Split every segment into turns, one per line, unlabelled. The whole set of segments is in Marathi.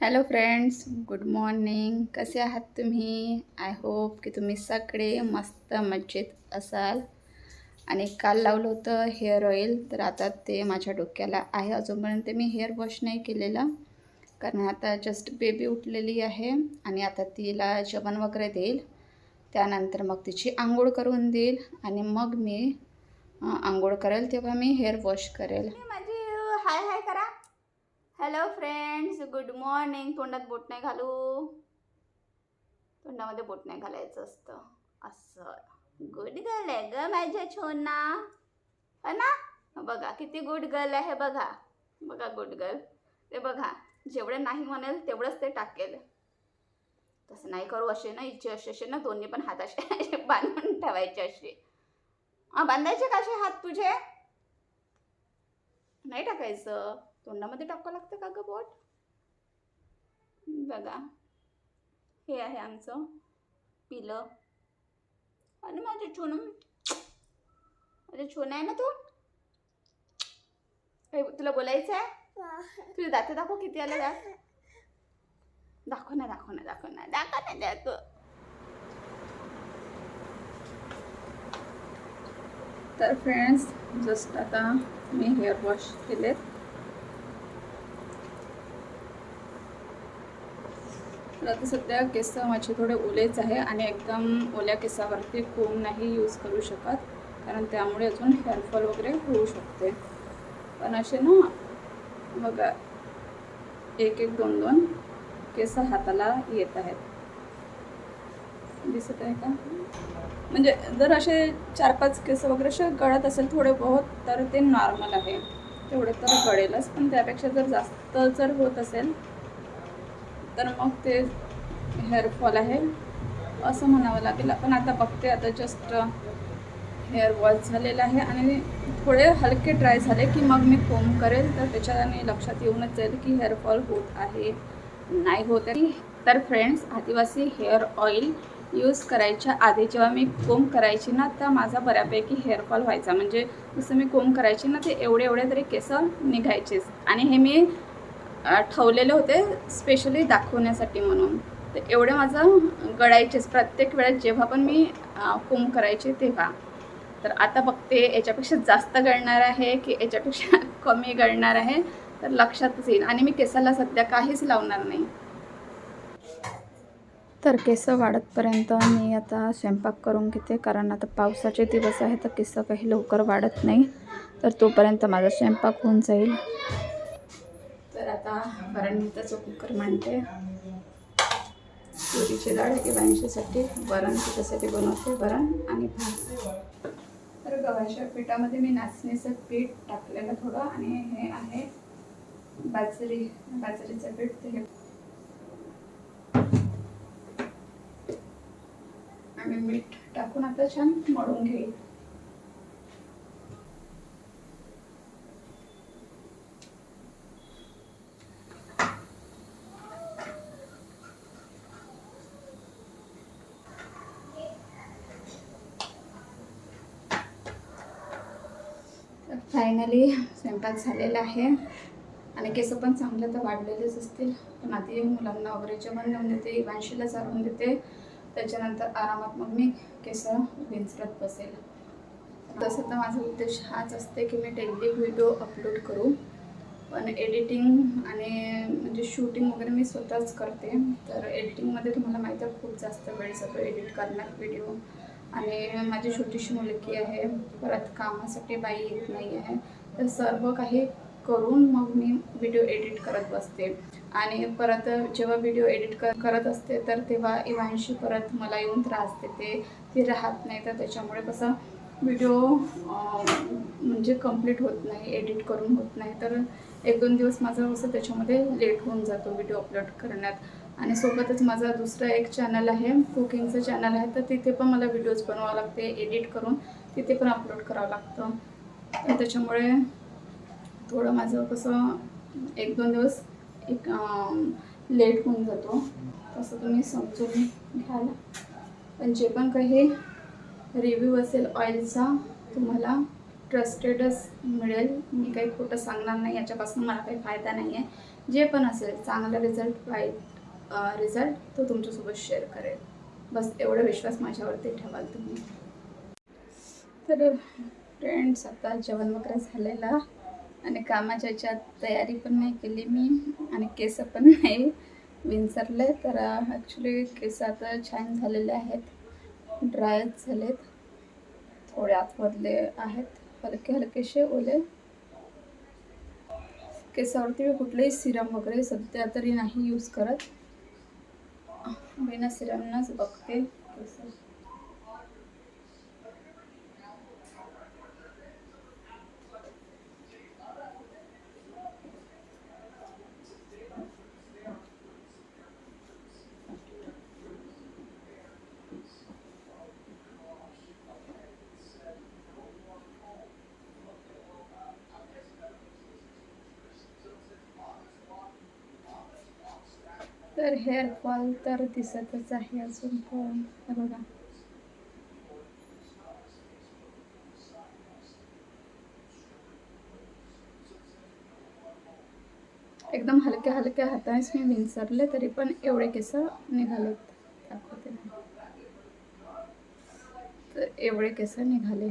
हॅलो फ्रेंड्स गुड मॉर्निंग कसे आहात तुम्ही? आय होप की तुम्ही सगळे मस्त मजेत असाल. आणि काल लावलं होतं हेअर ऑइल तर आता ते माझ्या डोक्याला आहे अजूनपर्यंत. मी हेअर वॉश नाही केलेला कारण आता जस्ट बेबी उठलेली आहे आणि आता तिला जेवण वगैरे देईल. त्यानंतर मग तिची आंघोळ करून देईल आणि मग मी आंघोळ करेल तेव्हा मी हेअर वॉश करेल. माझी हाय हाय करा. हॅलो फ्रेंड्स गुड मॉर्निंग तोंडात बोट नाही घालू. तोंडामध्ये बोट नाही घालायचं असतं. असं. गुड गर्ल आहे ग माझ्या छोना. हो ना? बघा किती गुड गर्ल आहे बघा. बघा गुड गर्ल ते बघा जेवढं नाही म्हणेल तेवढंच ते टाकेल. तसं नाही करू असे ना इच्छे असे असे ना दोन्ही पण हात असे बांधून ठेवायचे असे. हां बांधायचे कसे हात तुझे? नाही टाकायचं. तोंडामध्ये टाकावं लागतं का गं बोट? बघा हे आहे आमचं पिलं. आणि माझं छोन माझे छोन आहे ना तू? तुला बोलायचं आहे? तुझे दात दाखव किती आले दात. दाखव ना दाखव ना दाखव ना दाखव ना दाखव. तर फ्रेंड्स जस्ट आता मी हेअर वॉश केलेत. तर आता सध्या केस माझे थोडे ओलेच आहे आणि एकदम ओल्या केसावरती कोम नाही यूज करू शकत कारण त्यामुळे अजून हेअरफॉल वगैरे होऊ शकते. पण असे ना बघा एक एक दोन दोन केस हाताला येत आहेत. दिसत आहे का? म्हणजे जर असे चार पाच केस वगैरे असे गळत असेल थोडे बहुत तर ते नॉर्मल आहे. तेवढे तर गळेलच पण त्यापेक्षा जर जास्त जर होत असेल तर मग ते हेअरफॉल आहे. असं म्हणावं लागेल. पण आता बघते आता जस्ट हेअर वॉश झालेलं आहे आणि थोडे हलके ड्राय झाले की मग मी कोम करेल. तर त्याच्याने लक्षात येऊनच जाईल की हेअरफॉल होत आहे नाही होत आहे. तर फ्रेंड्स आदिवासी हेअर ऑइल यूज करायच्या आधी जेव्हा मी कोम करायची ना तर माझा बऱ्यापैकी हेअरफॉल व्हायचा. म्हणजे जसं मी कोम करायची ना ते एवढे एवढे तरी केस निघायचेच. आणि हे मी ठेवलेले होते स्पेशली दाखवण्यासाठी म्हणून. तर एवढे माझं गळायचेच. प्रत्येक वेळेस जेव्हा पण मी कुंभ करायचे तेव्हा. तर आता बघते याच्यापेक्षा जास्त गळणार आहे की याच्यापेक्षा कमी गळणार आहे? तर लक्षातच येईल. आणि मी केसाला सध्या काहीच लावणार नाही. तर केस वाढतपर्यंत मी आता स्वयंपाक करून घेते. कारण आता पावसाचे दिवस आहे तर केस काही लवकर वाढत नाही. तर तोपर्यंत माझा स्वयंपाक होऊन जाईल. तर आता भरणीचा कुकर मांडते. तुरीची डाळ इवांशीसाठी वरण त्याच्यासाठी बनवते वरण आणि भात. तर गव्हाच्या पिठामध्ये मी नाचणीचं पीठ टाकलेलं थोडं आणि हे आहे बाजरी बाजरीचं पीठ ते हे. आणि मीठ टाकून आता छान मळून घेईल. फायनली स्वयंपाक झालेला आहे. आणि केस पण चांगलं तर वाढलेलेच असतील. पण आधी मुलांना वगैरे जेवण देऊन देते इवांशीला चालवून देते. त्याच्यानंतर आरामात मग मी केस विंचरत बसेल. तसं तर माझा उद्देश हाच असते की मी डेली व्हिडिओ अपलोड करू. पण एडिटिंग आणि म्हणजे शूटिंग वगैरे मी स्वतःच करते. तर एडिटिंगमध्ये तुम्हाला माहिती आहे खूप जास्त वेळ जातो एडिट करण्यात व्हिडिओ आणि माझी छोटीशी मुलगी आहे. परत कामासाठी बाई येत नाही आहे. तर सर्व काही करून मग मी व्हिडिओ एडिट करत बसते. आणि परत जेव्हा व्हिडिओ एडिट कर करत असते तर तेव्हा इवांशी परत मला येऊन त्रास देते. ती राहत नाही तर त्याच्यामुळे कसं व्हिडिओ म्हणजे कंप्लीट होत नाही एडिट करून होत नाही. तर एक दोन दिवस माझं असं त्याच्यामध्ये लेट होऊन जातो व्हिडिओ अपलोड करण्यात. आणि सोबतच माझा दुसरा एक चॅनल आहे कुकिंगचं चॅनल आहे. तर तिथे पण मला व्हिडिओज बनवावं लागते एडिट करून तिथे पण अपलोड करावं लागतं. तर त्याच्यामुळे थोडं माझं कसं एक दोन दिवस एक लेट होऊन जातो. तसं तुम्ही समजून घ्याल पण जे पण काही रिव्ह्यू असेल ऑइलचा तुम्हाला ट्रस्टेडच मिळेल. मी काही खोटं सांगणार नाही याच्यापासून मला काही फायदा नाही आहे जे पण असेल चांगला रिझल्ट वाईट रिझल्ट तो तुमच्यासोबत शेअर करेल. बस एवढा विश्वास माझ्यावरती ठेवाल तुम्ही. तर फ्रेंड्स आता जेवण वगैरे झालेला. आणि कामाच्या याच्यात तयारी पण नाही केली मी. आणि केस पण नाही विंचरले. तर ॲक्च्युली केस आता छान झालेले आहेत. ड्रायच झालेत. थोडे आतमधले आहेत. हलके हलकेसे ओले. केसावरती मी कुठलेही सिरम वगैरे सध्या तरी नाही यूज करत. बिना सिरमनंच बघते. केस तर हेअर फॉल तर दिसतच आहे अजून पण. बघा. एकदम हलक्या हलक्या हातानेच मी विंचरले तरी पण एवढे केस निघालेत. दाखवते तर एवढे केस निघाले.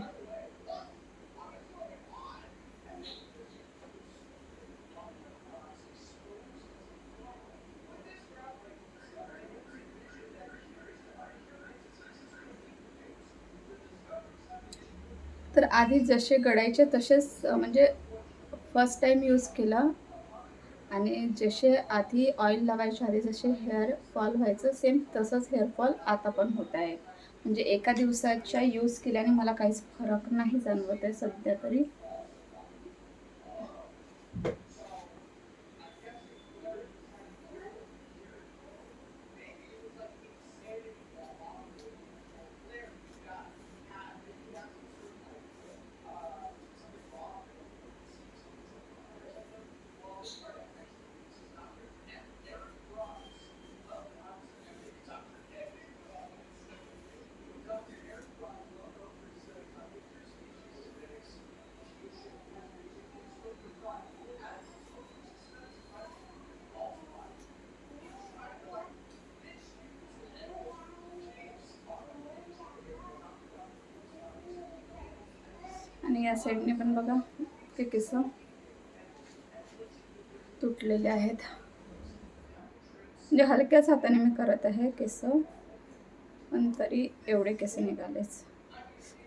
तर आधी जसे गडायचे तसेच म्हणजे फर्स्ट टाईम यूज केला. आणि जसे आधी ऑइल लावायच्या आधी जसे हेअर फॉल व्हायचं सेम तसंच हेअर फॉल आता पण होत आहे. म्हणजे एका दिवसाच्या यूज केल्याने मला काहीच फरक नाही जाणवत आहे सध्या तरी. आणि या साईडने पण बघा ते केस तुटलेले आहेत. म्हणजे हलक्याच हाताने मी करत आहे केस पण तरी एवढे केस निघालेच.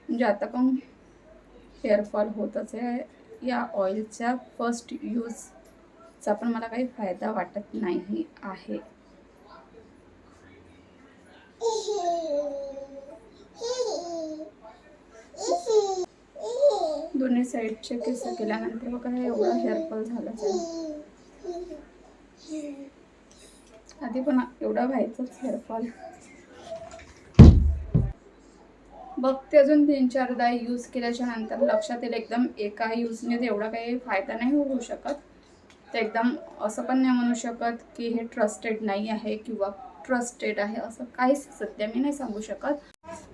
म्हणजे आता पण हेअरफॉल होतच आहे. या ऑइलच्या फर्स्ट यूजचा पण मला काही फायदा वाटत नाही आहे. दोन्ही साईडचे केस केल्यानंतर बघा हे एवढा हेअरफॉल झालंच आहे आधी पण एवढा व्हायचंच हेअरफॉल बघते अजून तीन चारदा यूज केल्याच्यानंतर लक्षात येईल एकदम एका यूजने एवढा काही फायदा नाही होऊ शकत. तर एकदम असं पण नाही म्हणू शकत की हे ट्रस्टेड नाही आहे किंवा ट्रस्टेड आहे असं काहीच सध्या मी नाही सांगू शकत.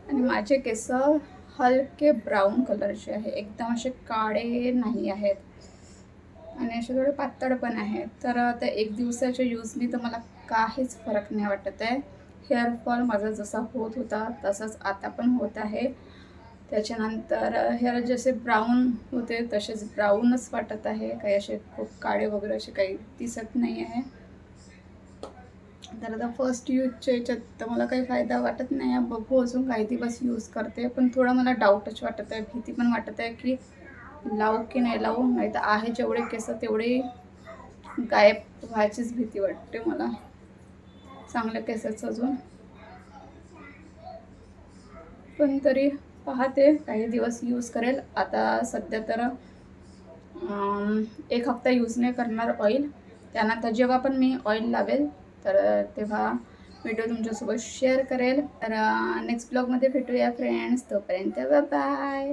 आणि माझे केस हलके ब्राऊन कलरचे आहे. एकदम असे काळे नाही आहेत. आणि असे थोडे पातळ पण आहेत. तर त्या एक दिवसाच्या यूजनी तर मला काहीच फरक नाही वाटत आहे. हेअरफॉल माझा जसा होत होता तसाच आता पण होत आहे. त्याच्यानंतर हेअर जसे ब्राऊन होते तसेच ब्राऊनच वाटत आहे. काही असे खूप काळे वगैरे असे काही दिसत नाही आहे. तर आता फर्स्ट यूजच्या याच्यात तर मला काही फायदा वाटत नाही. आहे बघू अजून काही दिवस यूज करते. पण थोडा मला डाऊटच वाटत आहे. भीती पण वाटत आहे की लावू की नाही लावू? नाही तर आहे जेवढे केस तेवढे गायब व्हायचीच भीती वाटते मला. चांगल्या केसाचं अजून. पण तरी पाहते. काही दिवस यूज करेल. आता सध्या तर एक हप्ता यूज नाही करणार ऑइल त्यानंतर जेव्हा पण मी ऑइल लावेल तर तेव्हा व्हिडिओ तुमच्यासोबत शेअर करेल. तर नेक्स्ट ब्लॉगमध्ये भेटूया फ्रेंड्स तोपर्यंत बाय